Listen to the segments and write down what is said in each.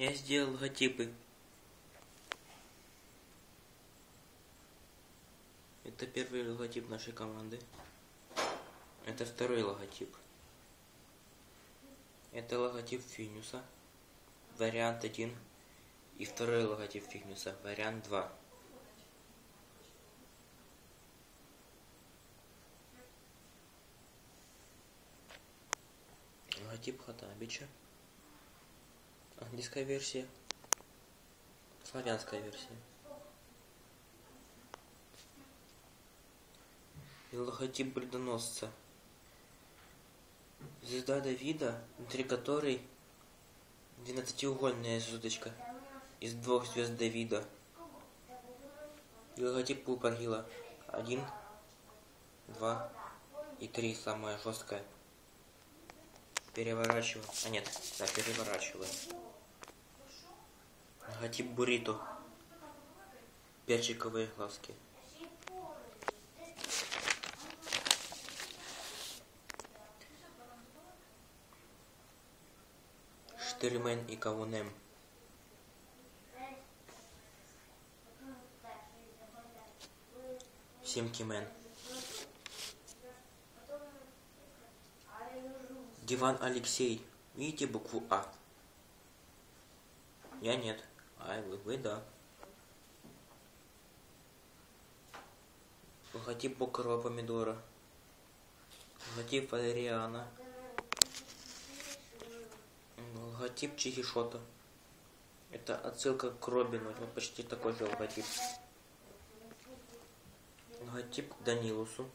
Я сделал логотипы. Это первый логотип нашей команды. Это второй логотип. Это логотип Финюса. Вариант 1. И второй логотип Финюса. Вариант 2. Логотип Хатабича. Английская версия. Славянская версия. И логотип бредоносца. Звезда Давида, внутри которой двенадцатиугольная звездочка из двух звезд Давида. И логотип Пупаргила. Один, два и три, самая жесткая. Переворачиваю. А нет, да, переворачиваю. Логотип Бурито. Перчиковые глазки. Штырмен и Кавунем. Семкимен. Диван Алексей. Видите букву А? Я нет. А вы, вы да. Логотип бокрового помидора. Логотип Валериана. Логотип Чихишота. Это отсылка к Робину. Вот почти такой же логотип. Логотип к Данилусу.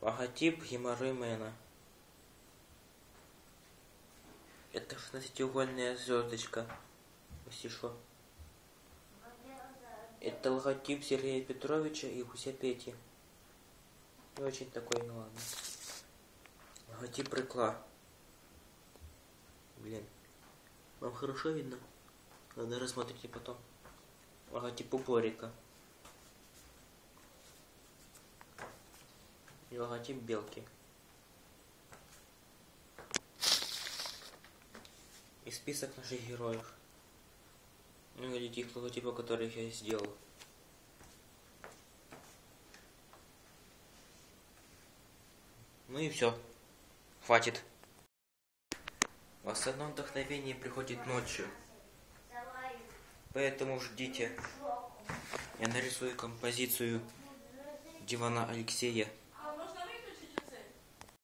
Логотип Геморроймена. Это 16-угольная звездочка. Что. Это логотип Сергея Петровича и Гуся Пети. Не очень такой, ну ладно. Логотип рыкла. Блин. Вам хорошо видно? Ладно, рассмотрите потом. Логотип упорика. И логотип белки. И список наших героев. Ну или тех логотипов, которых я сделал. Ну и все. Хватит. В основном вдохновение приходит ночью. Поэтому ждите. Я нарисую композицию дивана Алексея